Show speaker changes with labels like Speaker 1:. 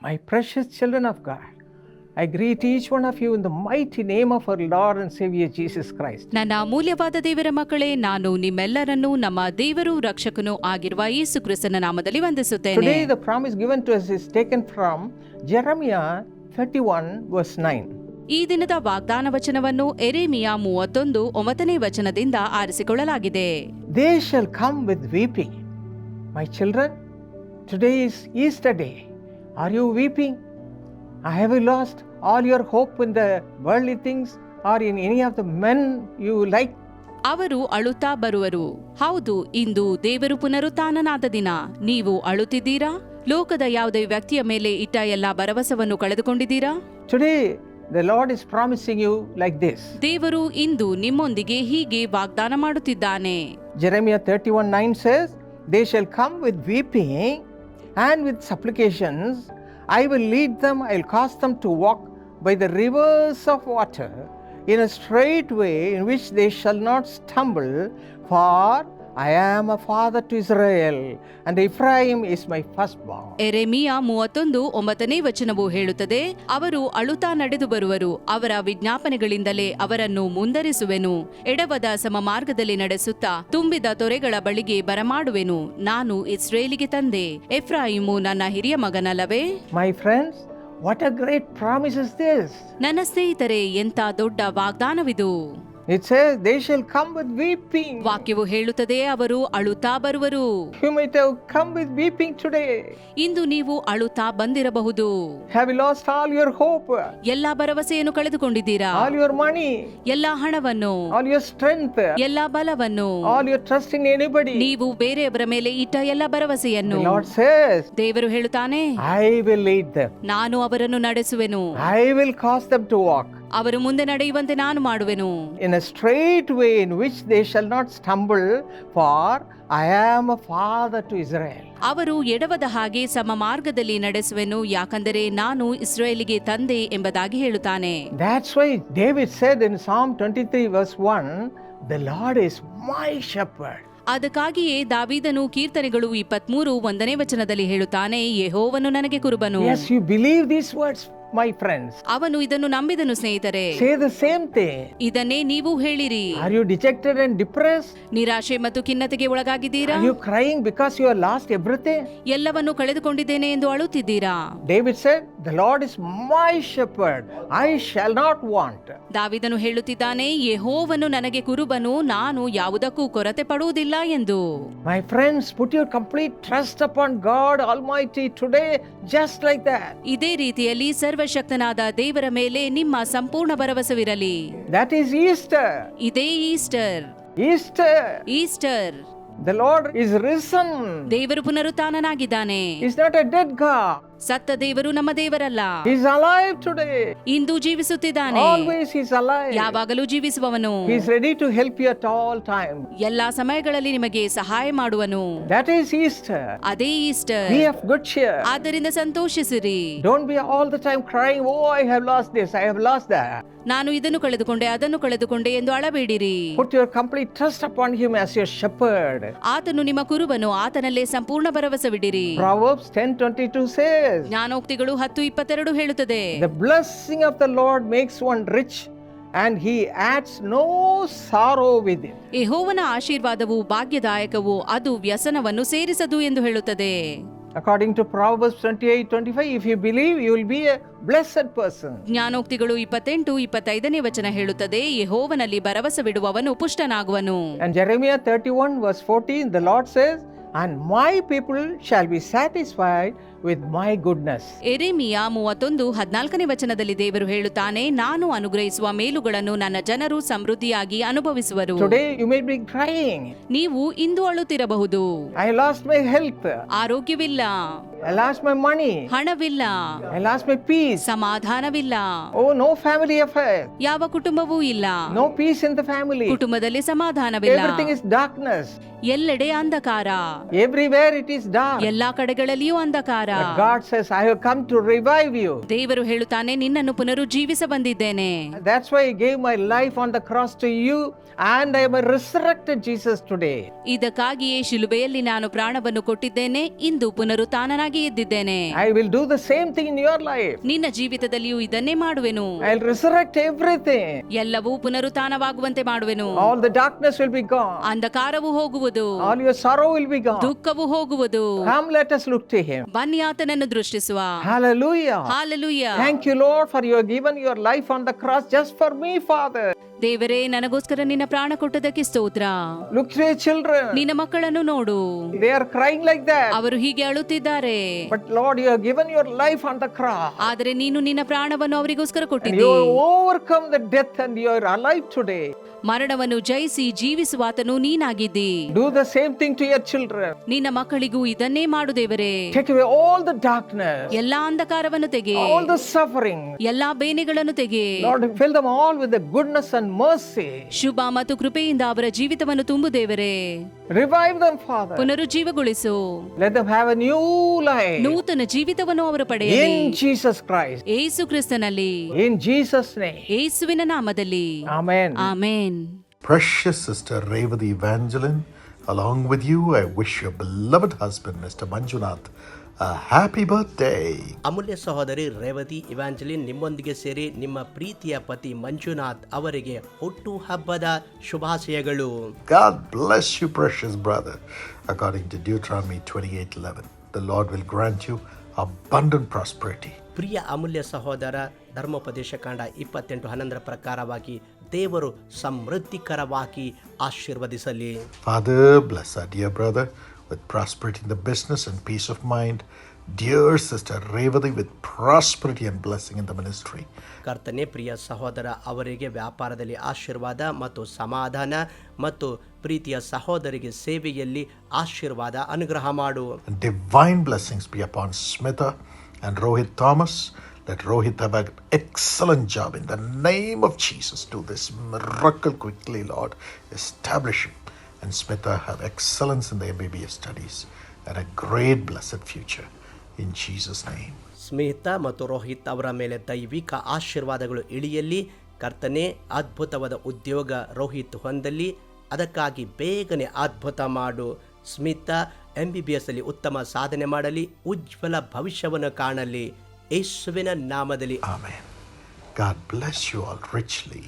Speaker 1: My precious children of God, I greet each one of you in the mighty name of our Lord and Savior Jesus Christ.
Speaker 2: ನನ್ನ ಅಮೂಲ್ಯವಾದ ದೇವರ ಮಕ್ಕಳೇ ನಾನು ನಿಮ್ಮೆಲ್ಲರನ್ನು ನಮ್ಮ ದೇವರು ರಕ್ಷಕನೂ ಆಗಿರುವ ಯೇಸು ಕ್ರಿಸ್ತನ ನಾಮದಲ್ಲಿ ವಂದಿಸುತ್ತೇನೆ
Speaker 1: Today, the promise given to us is taken from Jeremiah 31, verse 9.
Speaker 2: ಈ ದಿನದ ವಾಗ್ದಾನ ವಚನವನ್ನು ಎರೇಮಿಯ ಮೂವತ್ತೊಂದು ಒಂಬತ್ತನೇ ವಚನದಿಂದ ಆರಿಸಿಕೊಳ್ಳಲಾಗಿದೆ
Speaker 1: They shall come with weeping. My children, today is Easter day. Are you weeping I have you lost all your hope in the world things are in any of the men you like
Speaker 2: ಅವರು ಅಳುತ್ತಾ ಬರುವರು. ಹೌದು ಇಂದು ದೇವರು ಪುನರುತ್ಥಾನನಾದ ದಿನ. ನೀವು ಅಳುತ್ತಿದ್ದೀರಾ? ಲೋಕದ ಯಾವುದೇ ವ್ಯಕ್ತಿಯ ಮೇಲೆ ಇಟ್ಟ ಎಲ್ಲ ಭರವಸವನ್ನು ಕಳೆದುಕೊಂಡಿದ್ದೀರಾ?
Speaker 1: Today the Lord is promising you like this
Speaker 2: ದೇವರು ಇಂದು ನಿಮ್ಮೊಂದಿಗೆ ಹೀಗೆ ವಾಗ್ದಾನ ಮಾಡುತ್ತಿದ್ದಾನೆ.
Speaker 1: Jeremiah 31:9 says they shall come with weeping and with supplications. I will lead them, I will cause them to walk by the rivers of water in a straight way in which they shall not stumble. For I a father to Israel and Ephraim is my first firstborn.
Speaker 2: ಎರೆಮಿಯ ಮೂವತ್ತೊಂದು ಒಂಬತ್ತನೇ ವಚನವು ಹೇಳುತ್ತದೆ ಅವರು ಅಳುತ್ತಾ ನಡೆದು ಬರುವರು ಅವರ ವಿಜ್ಞಾಪನೆಗಳಿಂದಲೇ ಅವರನ್ನು ಮುಂದರಿಸುವೆನು ಎಡವದ ಸಮ ಮಾರ್ಗದಲ್ಲಿ ನಡೆಸುತ್ತಾ ತುಂಬಿದ ತೊರೆಗಳ ಬಳಿಗೆ ಬರಮಾಡುವೆನು ನಾನು ಇಸ್ರೇಲಿಗೆ ತಂದೆ ಎಫ್ರಾಯಿಮು ನನ್ನ ಹಿರಿಯ ಮಗನಲ್ಲವೇ
Speaker 1: my friends what a great promise is this!
Speaker 2: ನನ್ನ ಸ್ನೇಹಿತರೆ ಎಂಥ ದೊಡ್ಡ ವಾಗ್ದಾನವಿದು
Speaker 1: it says they shall come with weeping
Speaker 2: ವಾಕ್ಯವು ಹೇಳುತ್ತದೆ ಅವರು ಅಳುತ್ತಾ ಬರುವರು.
Speaker 1: You might have come with weeping today
Speaker 2: ಇಂದು ನೀವು ಅಳುತ್ತಾ ಬಂದಿರಬಹುದು.
Speaker 1: Have you lost all your hope
Speaker 2: ಎಲ್ಲಾ ಭರವಸೆಯನ್ನು ಕಳೆದುಕೊಂಡಿದ್ದೀರಾ?
Speaker 1: ಆಲ್ ಯುವರ್ ಮನಿ
Speaker 2: ಎಲ್ಲಾ ಹಣವನ್ನು?
Speaker 1: ಆಲ್ ಯುವರ್ ಸ್ಟ್ರೆಂತ್
Speaker 2: ಎಲ್ಲಾ ಬಲವನ್ನು?
Speaker 1: All your trust in anybody
Speaker 2: ನೀವು ಬೇರೆಯವರ ಮೇಲೆ ಇಟ್ಟ ಎಲ್ಲ ಭರವಸೆಯನ್ನು?
Speaker 1: ಲಾರ್ಡ್ ಸೇಸ್
Speaker 2: ದೇವರು ಹೇಳುತ್ತಾನೆ
Speaker 1: ಐ ವಿಲ್ ಲೀಡ್
Speaker 2: ನಾನು ಅವರನ್ನು ನಡೆಸುವೆನು.
Speaker 1: I will cause them to walk
Speaker 2: ಅವರು ಮುಂದೆ ನಡೆಯುವಂತೆ ನಾನು ಮಾಡುವೆನು.
Speaker 1: In straight way in which they shall not stumble for I am a father to Israel
Speaker 2: ಅವರು ಎಡವದ ಹಾಗೆ ತಮ್ಮ ಮಾರ್ಗದಲ್ಲಿ ನಡೆಸುವೆನು ಯಾಕಂದರೆ ನಾನು ಇಸ್ರೇಲಿಗೆ ತಂದೆ ಎಂಬುದಾಗಿ ಹೇಳುತ್ತಾನೆ.
Speaker 1: That's why David said in Psalm 23 verse 1 the Lord is my shepherd
Speaker 2: ಅದಕ್ಕಾಗಿಯೇ ದಾವಿದನು ಕೀರ್ತನೆಗಳು ಇಪ್ಪತ್ಮೂರು ಒಂದನೇ ವಚನದಲ್ಲಿ ಹೇಳುತ್ತಾನೆ ಯಹೋವನು ನನಗೆ ಕುರುಬನು.
Speaker 1: You believe these words my friends
Speaker 2: ಅವನು ಇದನ್ನು ನಂಬಿದನು ಸ್ನೇಹಿತರೆ.
Speaker 1: ಸೇದ ಸೇಮ್ ಥಿಂಗ್
Speaker 2: ಇದನ್ನೇ ನೀವು ಹೇಳಿರಿ.
Speaker 1: Are you dejected and depress
Speaker 2: ನಿರಾಶೆ ಮತ್ತು ಖಿನ್ನತೆಗೆ ಒಳಗಾಗಿದ್ದೀರಾ?
Speaker 1: Are you crying because your lost everything
Speaker 2: ಎಲ್ಲವನ್ನೂ ಕಳೆದುಕೊಂಡಿದ್ದೇನೆ ಎಂದು ಅಳುತ್ತಿದ್ದೀರಾ?
Speaker 1: David said the Lord is my shepherd I shall not want
Speaker 2: ದಾವಿದನು ಹೇಳುತ್ತಿದ್ದಾನೆ ಯೆಹೋವನು ನನಗೆ ಕುರುಬನು. ನಾನು ಯಾವುದಕ್ಕೂ ಕೊರತೆ ಪಡುವುದಿಲ್ಲ ಎಂದು.
Speaker 1: My friends put your complete trust upon God almighty today just like that
Speaker 2: ಇದೇ ರೀತಿಯಲ್ಲಿ ಸರ್ ಸರ್ವಶಕ್ತನಾದ ದೇವರ ಮೇಲೆ ನಿಮ್ಮ ಸಂಪೂರ್ಣ ಭರವಸವಿರಲಿ
Speaker 1: That is Easter.
Speaker 2: ಇದೇ Easter
Speaker 1: Easter
Speaker 2: Easter
Speaker 1: The Lord is risen.
Speaker 2: ದೇವರು ಪುನರುತ್ಥಾನನಾಗಿದ್ದಾನೆ
Speaker 1: He's not a dead God.
Speaker 2: ಸತ್ತ ದೇವರು ನಮ್ಮ ದೇವರಲ್ಲ. ಇಂದು ಜೀವಿಸುತ್ತಿದ್ದಾನೆ. ಯಾವಾಗಲೂ ಜೀವಿಸುವವನು.
Speaker 1: Is ready to help all time
Speaker 2: ಎಲ್ಲಾ ಸಮಯಗಳಲ್ಲಿ ನಿಮಗೆ ಸಹಾಯ ಮಾಡುವನು. ಅದೇ ಈಸ್ಟರ್
Speaker 1: ಗುಡ್ ಚೇರ್
Speaker 2: ಆದರಿಂದ ಸಂತೋಷಿಸಿರಿ.
Speaker 1: ಆಲ್ ಟೈಮ್ ಓ ಐ
Speaker 2: ನಾನು ಇದನ್ನು ಕಳೆದುಕೊಂಡೆ ಅದನ್ನು ಕಳೆದುಕೊಂಡೆ ಎಂದು ಅಳಬೇಡಿರಿ.
Speaker 1: ಕಂಪ್ಲೀಟ್ ಶೆಪರ್ಡ್
Speaker 2: ಆತನು ನಿಮ್ಮ ಕುರುವನು ಆತನಲ್ಲೇ ಸಂಪೂರ್ಣ ಭರವಸೆ
Speaker 1: ಬಿಡಿರಿ ಟು ಸೇ
Speaker 2: ಜ್ಞಾನೋಕ್ತಿಗಳು ಹತ್ತು ಇಪ್ಪತ್ತೆರಡು ಹೇಳುತ್ತದೆ
Speaker 1: The blessing of the Lord makes one rich, and He adds no sorrow with it.
Speaker 2: ಯೆಹೋವನ ಆಶೀರ್ವಾದವು ಭಾಗ್ಯದಾಯಕವು ಅದು ವ್ಯಸನವನ್ನು ಸೇರಿಸದು ಎಂದು ಹೇಳುತ್ತದೆ
Speaker 1: According to Proverbs 28:25, if you believe, you will be a blessed person.
Speaker 2: ಜ್ಞಾನೋಕ್ತಿಗಳು ಇಪ್ಪತ್ತೆಂಟು ಇಪ್ಪತ್ತೈದನೇ ವಚನ ಹೇಳುತ್ತದೆ ಯೆಹೋವನಲ್ಲಿ ಭರವಸವಿಡುವವನು ಪುಷ್ಟನಾಗುವನು
Speaker 1: And Jeremiah 31, verse 14, the Lord says, And my people shall be satisfied with my goodness
Speaker 2: ಎರೆಮಿಯ ಮೂವತ್ತೊಂದು ಹದಿನಾಲ್ಕನೇ ವಚನದಲ್ಲಿ ದೇವರು ಹೇಳುತ್ತಾನೆ ನಾನು ಅನುಗ್ರಹಿಸುವ ಮೇಲುಗಳನ್ನು ನನ್ನ ಜನರು ಸಮೃದ್ಧಿಯಾಗಿ ಅನುಭವಿಸುವರು.
Speaker 1: Today you may be crying,
Speaker 2: ನೀವು ಇಂದು ಅಳುತ್ತಿರಬಹುದು.
Speaker 1: ಐ ಲಾಸ್ಟ್ ಮೈ ಹೆಲ್ತ್
Speaker 2: ಆರೋಗ್ಯವಿಲ್ಲ.
Speaker 1: I lost my money,
Speaker 2: ಹಣವಿಲ್ಲ
Speaker 1: I lost my peace.
Speaker 2: ಸಮಾಧಾನವಿಲ್ಲ
Speaker 1: Oh, no family affair,
Speaker 2: ಯಾವ ಕುಟುಂಬವೂ ಇಲ್ಲ
Speaker 1: no peace in the family.
Speaker 2: ಕುಟುಂಬದಲ್ಲಿ ಸಮಾಧಾನವಿಲ್ಲ
Speaker 1: Everything is darkness.
Speaker 2: ಎಲ್ಲೆಡೆ ಅಂಧಕಾರ
Speaker 1: Everywhere it is dark.
Speaker 2: ಎಲ್ಲಾ ಕಡೆಗಳಲ್ಲಿಯೂ ಅಂಧಕಾರ
Speaker 1: But God says, I have come to revive you.
Speaker 2: ದೇವರು ಹೇಳುತ್ತಾನೆ ನಿನ್ನನ್ನು ಪುನರುಜ್ಜೀವಿಸ ಬಂದಿದ್ದೇನೆ
Speaker 1: That's why I gave my life on the cross to you, and I am a resurrected Jesus today.
Speaker 2: ಇದಕ್ಕಾಗಿಯೇ ಶಿಲುಬೆಯಲ್ಲಿ ನಾನು ಪ್ರಾಣವನ್ನು ಕೊಟ್ಟಿದ್ದೇನೆ ಇಂದು ಚೆನ್ನಾಗಿ ಇದ್ದಿದ್ದೇನೆ.
Speaker 1: I will do the same thing in your life
Speaker 2: ನಿನ್ನ ಜೀವಿತದಲ್ಲಿಯೂ ಇದನ್ನೇ ಮಾಡುವೆನು.
Speaker 1: ಐ ವಿಲ್ ರಿಸರೆಕ್ಟ್ ಎವ್ರಿಥಿಂಗ್
Speaker 2: ಎಲ್ಲವೂ ಪುನರುತ್ಥಾನವಾಗುವಂತೆ ಮಾಡುವೆನು.
Speaker 1: All the darkness will be gone
Speaker 2: ಅಂಧಕಾರವು ಹೋಗುವುದು.
Speaker 1: All your sorrow will be gone
Speaker 2: ದುಃಖವು ಹೋಗುವುದು.
Speaker 1: Come let us look to him
Speaker 2: ಬನ್ನಿ ಆತನನ್ನು ದೃಷ್ಟಿಸುವ.
Speaker 1: Hallelujah
Speaker 2: hallelujah
Speaker 1: thank you Lord for your given your life on the cross just for me father
Speaker 2: ದೇವರೇ ನನಗೋಸ್ಕರ ನಿನ್ನ ಪ್ರಾಣ ಕೊಟ್ಟದಕ್ಕೆ ಸ್ತೋತ್ರ. ನಿನ್ನ ಮಕ್ಕಳನ್ನು ನೋಡು.
Speaker 1: ಲೈಕ್
Speaker 2: ಅವರು ಹೀಗೆ ಅಳುತ್ತಿದ್ದಾರೆ. ಆದರೆ ನೀನು ನಿನ್ನ ಪ್ರಾಣವನ್ನು ಅವರಿಗೋಸ್ಕರ ಕೊಟ್ಟಿದ್ದೆ. ಮರಣವನ್ನು ಜಯಿಸಿ ಜೀವಿಸುವ ಆತನು ನೀನಾಗಿದ್ದಿ.
Speaker 1: Do the same thing to your children
Speaker 2: ನಿನ್ನ ಮಕ್ಕಳಿಗೂ ಇದನ್ನೇ ಮಾಡು ದೇವರೇ.
Speaker 1: Take away all the darkness
Speaker 2: ಎಲ್ಲಾ ಅಂಧಕಾರವನ್ನು ತೆಗೆ.
Speaker 1: ಆಲ್ ದ ಸಫರಿಂಗ್
Speaker 2: ಎಲ್ಲಾ ಬೇನೆಗಳನ್ನು ತೆಗೆ.
Speaker 1: Lord fill them all with the goodness and
Speaker 2: ಶುಭ ಮತ್ತು ಕೃಪೆಯಿಂದ ಅವರ ಜೀವಿತವನ್ನು ತುಂಬು ದೇವರೇ.
Speaker 1: Revive them father
Speaker 2: ಪುನರುಜ್ಜೀವಗೊಳಿಸು.
Speaker 1: Let them have a new life
Speaker 2: ನೂತನ ಜೀವಿತವನ್ನು ಅವರು ಪಡೆಯಲಿ.
Speaker 1: ಇನ್ ಜೀಸಸ್
Speaker 2: ಕ್ರೈಸ್ಟ್ ಯೇಸು
Speaker 1: ಇನ್ ಜೀಸಸ್ ನೇಮ್
Speaker 2: ಯೇಸುವಿನ ನಾಮದಲ್ಲಿ.
Speaker 1: Amen
Speaker 2: amen.
Speaker 3: Precious sister Revathi Evangeline along with you I wish your beloved husband mister Manjunath happy birthday
Speaker 4: ಅಮೂಲ್ಯ ಸಹೋದರಿ ರೇವತಿ ಇವಾಂಜಲಿನ್ ನಿಮ್ಮೊಂದಿಗೆ ಸೇರಿ ನಿಮ್ಮ ಪ್ರೀತಿಯ ಪತಿ ಮಂಜುನಾಥ್ ಅವರಿಗೆ ಹುಟ್ಟು ಹಬ್ಬದ ಶುಭಾಶಯಗಳು.
Speaker 3: Bless you precious brother according to Deuteronomy the Lord will grant you of prosperity
Speaker 4: ಪ್ರಿಯ ಅಮೂಲ್ಯ ಸಹೋದರ ಧರ್ಮೋಪದೇಶ ಕಾಂಡ ಇಪ್ಪತ್ತೆಂಟು ಹನ್ನೊಂದರ ಪ್ರಕಾರವಾಗಿ ದೇವರು ಸಮೃದ್ಧಿಕರವಾಗಿ ಆಶೀರ್ವದಿಸಲಿ.
Speaker 3: Father bless dear brother with prosperity in the business and peace of mind. Dear sister Revati with prosperity and blessing in the ministry.
Speaker 4: ಕರ್ತನೆ ಪ್ರಿಯ ಸಹೋದರ ಅವರಿಗೆ ವ್ಯಾಪಾರದಲ್ಲಿ ಆಶೀರ್ವಾದ ಮತ್ತು ಸಮಾಧಾನ ಮತ್ತು ಪ್ರೀತಿಯ ಸಹೋದರಿಗೆ ಸೇವೆಯಲ್ಲಿ ಆಶೀರ್ವಾದ ಅನುಗ್ರಹ ಮಾಡು
Speaker 3: And divine blessings be upon Smita and Rohit Thomas. Let Rohit have an excellent job in the name of Jesus. Do this miracle quickly, Lord. Establish him. And Smita have excellence in their MBBS studies and a great blessed future. In Jesus' name.
Speaker 4: Smita ಮತ್ತು ರೋಹಿತ್ ಅವರ ಮೇಲೆ ದೈವಿಕ ಆಶೀರ್ವಾದಗಳು ಇಳಿಯಲ್ಲಿ ಕರ್ತನೆ ಅದ್ಭುತವಾದ ಉದ್ಯೋಗ ರೋಹಿತ್ ಹೊಂದಲಿ ಅದಕ್ಕಾಗಿ ಬೇಗನೆ ಅದ್ಭುತ ಮಾಡು Smita M B B S ಅಲ್ಲಿ ಉತ್ತಮ ಸಾಧನೆ ಮಾಡಲಿ ಉಜ್ವಲ ಭವಿಷ್ಯವನ್ನು ಕಾಣಲಿ ಯೇಸುವಿನ ನಾಮದಲ್ಲಿ
Speaker 3: ಆಮೇನ್ God bless you all richly.